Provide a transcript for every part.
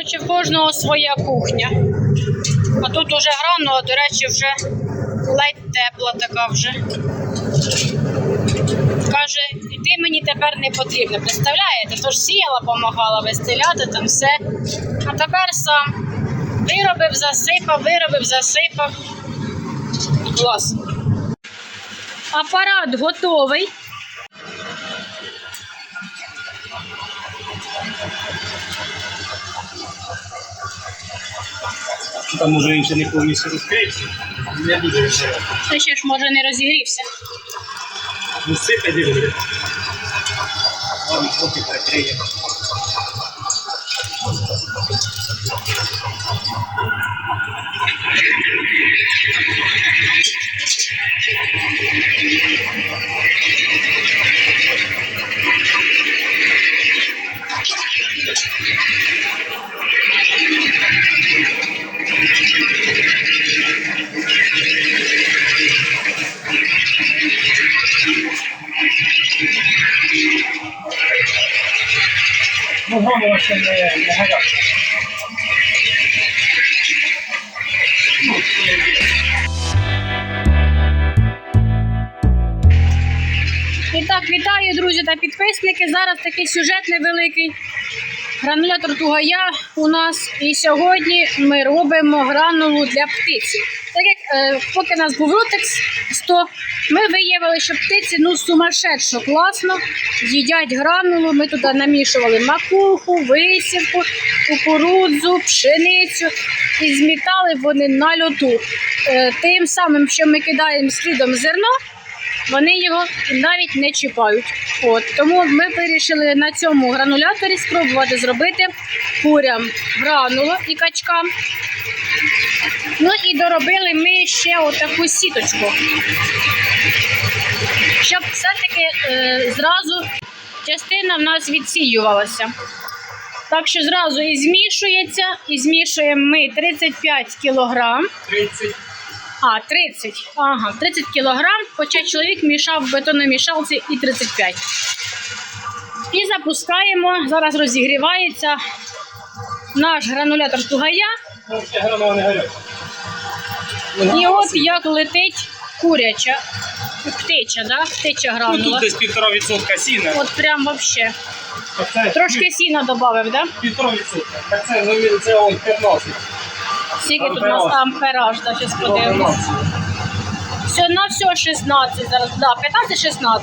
Коротше, в кожного своя кухня. А тут уже гранула, до речі, вже ледь тепла така вже. Каже, іти мені тепер не потрібно. Представляєте? Тож сіяла, помагала вистеляти там все. А тепер сам виробив, засипав, виробив, засипав. Клас. Апарат готовий. Там може він ще не повністю розкриється. Не дуже відчуває. Та ще ж може не розігрівся. Ну, сипе дивиться. Там поки прикриє. Ну, голову не гаряче. І так, вітаю, друзі та підписники. Зараз такий сюжет невеликий. Гранулятор тугая у нас. І сьогодні ми робимо гранулу для птиці. Так як е, поки у нас був ротекс 100, ми виявили, що птиці ну сумасшедшо класно їдять гранулу. Ми туди намішували макуху, висівку, кукурудзу, пшеницю і змітали вони на льоту. Е, тим самим, що ми кидаємо слідом зерно, вони його навіть не чіпають. От тому ми вирішили на цьому грануляторі спробувати зробити курям гранулу і качкам. Ну і доробили ми ще отаку сіточку, щоб все-таки е, зразу частина в нас відсіювалася. Так що зразу і змішується, і змішуємо ми 35 кілограм. 30. А, 30. Ага, 30 кілограм, хоча чоловік мішав в бетономішалці і 35. І запускаємо. Зараз розігрівається наш гранулятор тугая. І от як летить куряча, птича, да? птича Ну, тут десь півтора відсотка сіна. От прям вообще. А це Трошки сіна додав, да? Півтора відсотка. Так це, ну, це он 15. Скільки тут у нас ампераж, да, зараз подивимось. Все на все 16 зараз, да, 15-16.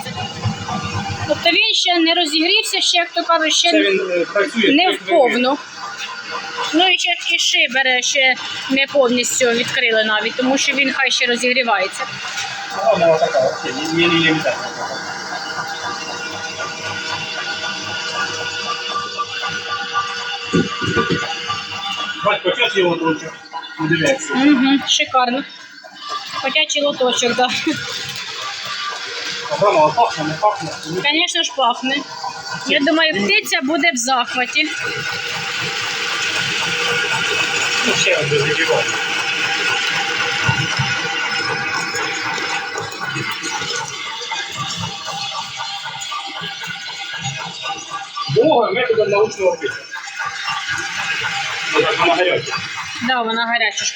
Тобто він ще не розігрівся, ще, як то кажуть, ще Це він е, працює. не в повну. Ну і ще і шибери ще не повністю відкрили навіть, тому що він хай ще розігрівається. Вона така, не Батько, час його трохи. Не. Угу, шикарно. Хотячий лоточок, так. Да. Гранова пахне, не пахне. Ну, Звісно ж, пахне. Я думаю, птиця буде в захваті. Ну, ще раз розігрівати. Бога методом научного опиту. Вона гаряча. Да, вона гаряча ж.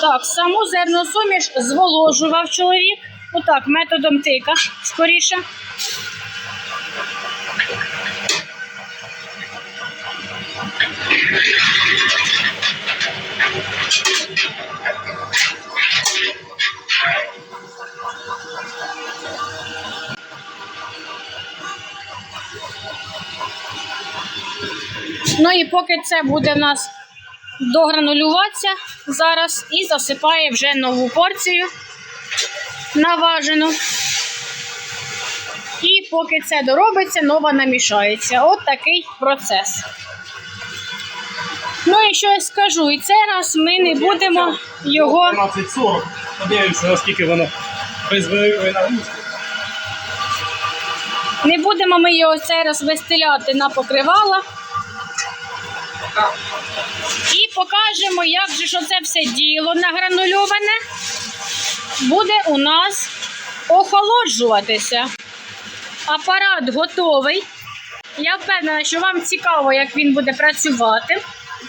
Так, саму зерносуміш зволожував чоловік. Отак, методом тика, скоріше. Ну і поки це буде в нас догранулюватися зараз і засипає вже нову порцію наважену. І поки це доробиться, нова намішається. От такий процес. Ну і що я скажу, і цей раз ми не будемо його. 13.40. Подивимося, наскільки воно без бойової нагрузки. Не будемо ми його цей раз вистеляти на покривала. І покажемо, як же ж оце все діло награнульоване буде у нас охолоджуватися. Апарат готовий. Я впевнена, що вам цікаво, як він буде працювати.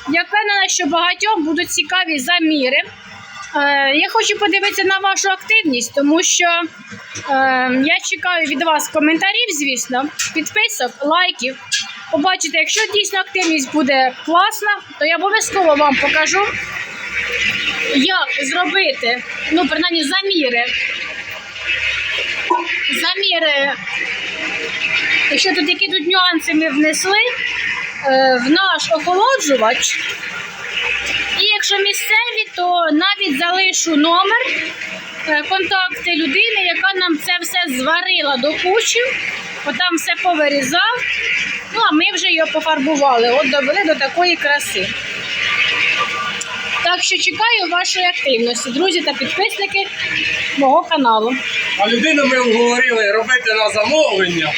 Я впевнена, що багатьом будуть цікаві заміри. Е, я хочу подивитися на вашу активність, тому що е, я чекаю від вас коментарів, звісно, підписок, лайків. Побачите, якщо дійсно активність буде класна, то я обов'язково вам покажу, як зробити, ну, принаймні, заміри. Заміри Якщо тут які тут нюанси ми внесли в наш охолоджувач, і якщо місцеві, то навіть залишу номер, е, контакти людини, яка нам це все зварила до кучі, отам все повирізав. Ну а ми вже його пофарбували, от довели до такої краси. Так що чекаю вашої активності, друзі та підписники мого каналу. А людину ми уговорили робити на замовлення,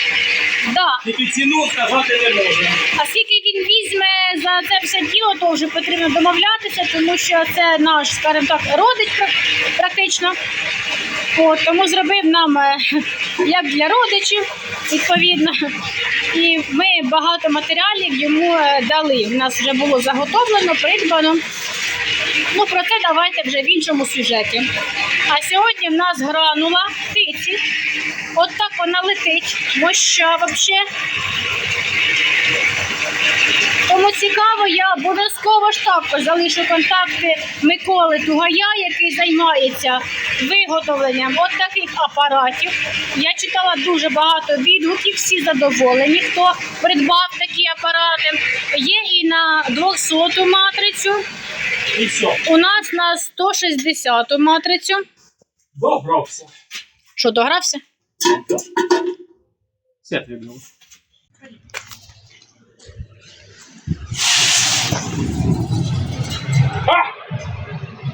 Да. тільки ціну сказати не можна. А скільки візьме за це все діло, то вже потрібно домовлятися, тому що це наш, скажімо так, родич практично. От, тому зробив нам е, як для родичів, відповідно. І ми багато матеріалів йому е, дали. У нас вже було заготовлено, придбано. Ну, про це давайте вже в іншому сюжеті. А сьогодні в нас гранула птиці. От так вона летить. Моща взагалі. Кому цікаво, я обов'язково також залишу контакти Миколи Тугая, який займається виготовленням от таких апаратів. Я читала дуже багато відгуків, всі задоволені, хто придбав такі апарати. Є і на 200 матрицю, І все. у нас на 160 матрицю. Добрався. Що, догрався? Все придумав.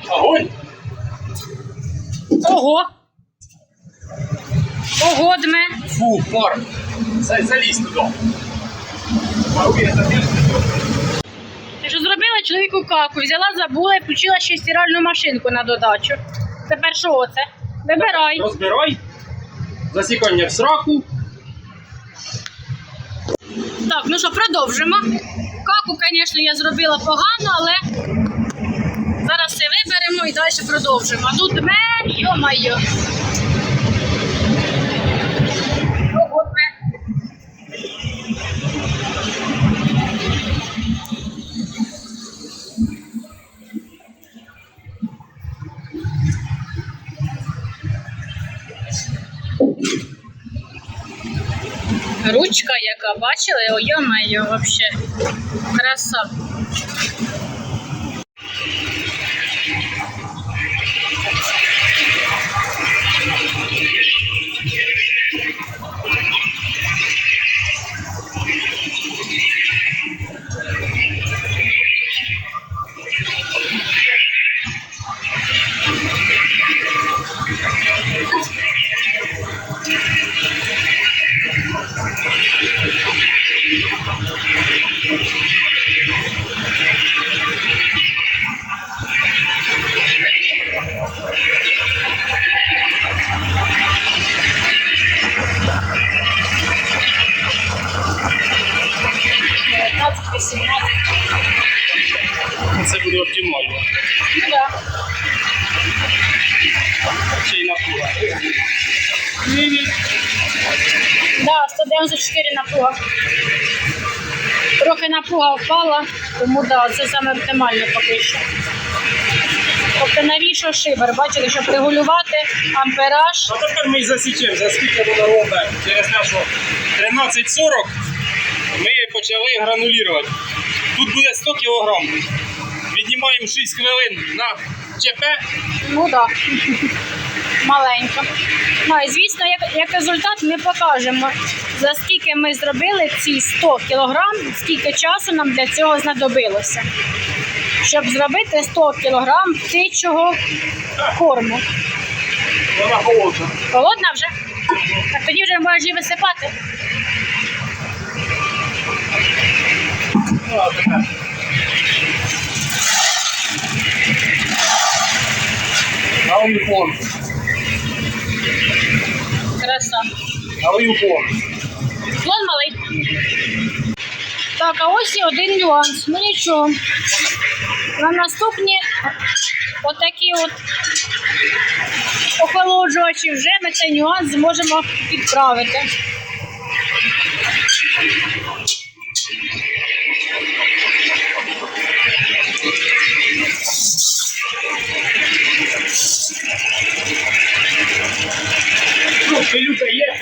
Огонь! Ого! Ого, дме! Фу, пар. Залізь туди. Це ти? Що зробила чоловіку каку, взяла, забула і включила ще стиральну машинку на додачу. Тепер що оце? Вибирай. Розбирай. Засікання в сраку. Так, ну що, продовжимо. Каку, звісно, я зробила погано, але зараз все виберемо і далі продовжимо. А тут дме, йо-майо. Ручка, яка бачили, о йо-майо, вообще краса. 94 напруга. Трохи напруга впала, тому да, це саме оптимально поки що. Тобто навіщо шибер? Бачили, щоб регулювати ампераж. А тепер ми засічемо, за скільки буде робить. Через нашу 13.40 ми почали гранулювати. Тут буде 100 кг. Віднімаємо 6 хвилин на ЧП. Ну так. Да. Маленько. Ну і звісно, як, як результат ми покажемо, за скільки ми зробили ці 100 кілограм, скільки часу нам для цього знадобилося. Щоб зробити 100 кілограм птичого корму. Вона холодна. Холодна вже? Так тоді вже можеш її висипати. Ну, а тепер. Уніформу. Краса. На уніформу. Слон малий. Так, а ось і один нюанс. Ну нічого. На наступні отакі от охолоджувачі вже ми цей нюанс зможемо підправити.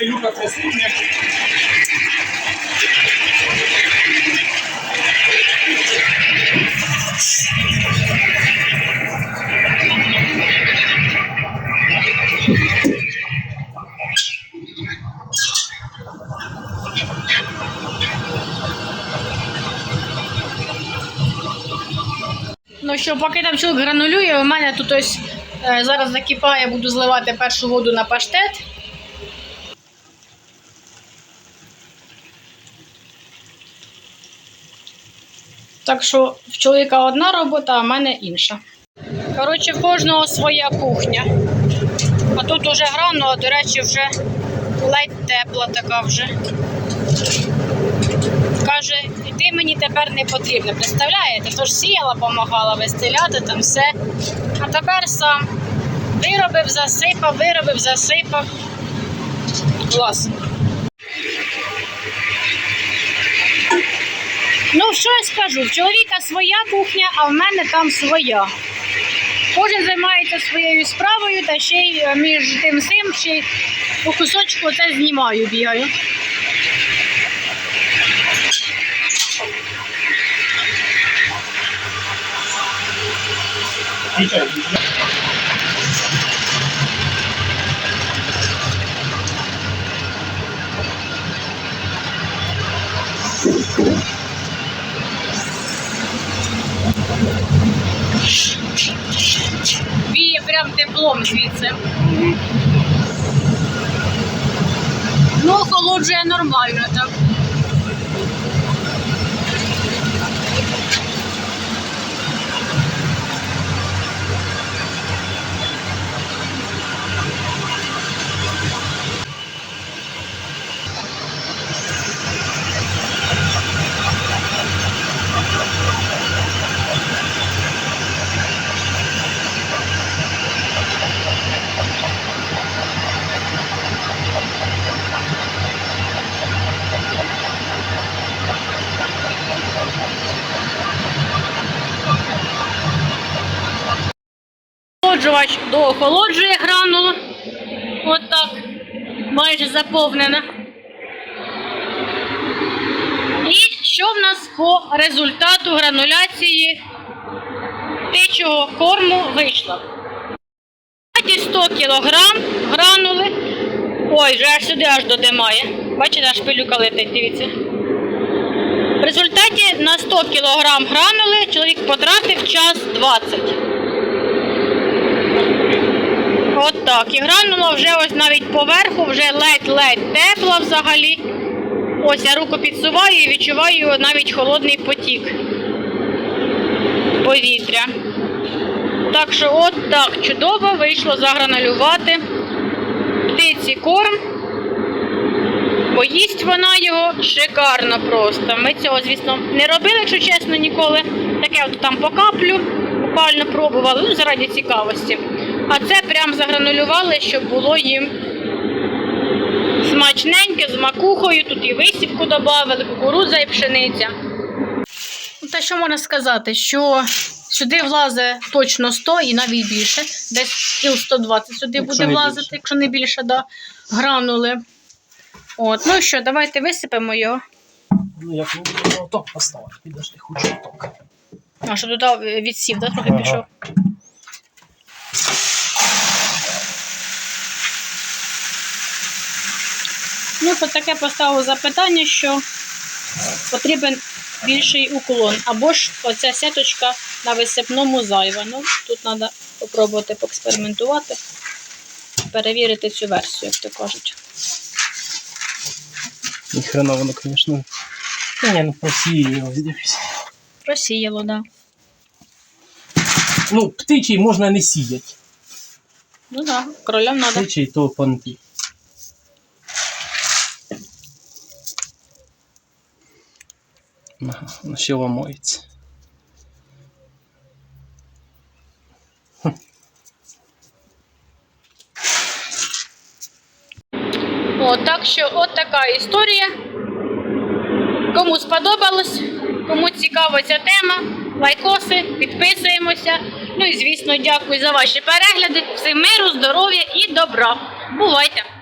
Пилюка є, пилюка. Ну що, поки там чоловік гранулює, у мене тут ось е, зараз закипає, буду зливати першу воду на паштет. Так що в чоловіка одна робота, а в мене інша. Коротше, в кожного своя кухня. А тут уже гранула, до речі, вже ледь тепла така вже. Каже, і ти мені тепер не потрібно. Представляєте? Тож сіяла, допомагала вистеляти там все. А тепер сам виробив, засипав, виробив, засипав. Клас. Ну, що я скажу? В чоловіка своя кухня, а в мене там своя. Кожен займається своєю справою, та ще й е, між тим сим, ще й по кусочку це знімаю, бігаю. Включай. Віє прям теплом звідси. Ну, холоджує нормально так. Охолоджувач доохолоджує гранулу. От так. Майже заповнена. І що в нас по результату грануляції птичого корму вийшло? 100 кг гранули. Ой, вже аж сюди аж додимає. Бачите, аж пилюка летить, дивіться. В результаті на 100 кг гранули чоловік потратив час 20. От так. І гранула вже ось навіть поверху, вже ледь-ледь тепла взагалі. Ось я руку підсуваю і відчуваю навіть холодний потік повітря. Так що от так чудово вийшло загранулювати птиці корм. Бо їсть вона його шикарно просто. Ми цього, звісно, не робили, якщо чесно, ніколи. Таке от там по каплю, буквально пробували, ну, заради цікавості. А це прям загранулювали, щоб було їм смачненьке, з макухою. Тут і висівку додали, кукурудза і пшениця. Ну, Та що можна сказати, що сюди влазить точно 100 і навіть більше. Десь кіл 120 сюди Якщо буде влазити, більше. якщо не більше, да, гранули. От, ну що, давайте висипемо його. Ну, як ми будемо отак поставити, підожди, хочу отак. А що туди відсів, да, трохи Ага. пішов. Ну, по таке поставив запитання, що потрібен більший уклон. Або ж оця сеточка на висипному зайва. Ну, тут треба спробувати поекспериментувати, перевірити цю версію, як то кажуть. Ні хрена воно, звісно. Ні, ну просіє його, дивись. Просіяло, так. Да. Ну, птичий можна не сіяти. Ну так, да, кролям треба. Птичий то понти. Ага, воно ще ламається. От, так що от така історія. Кому сподобалось, кому цікава ця тема, лайкоси, підписуємося. Ну і звісно, дякую за ваші перегляди. Всім миру, здоров'я і добра. Бувайте!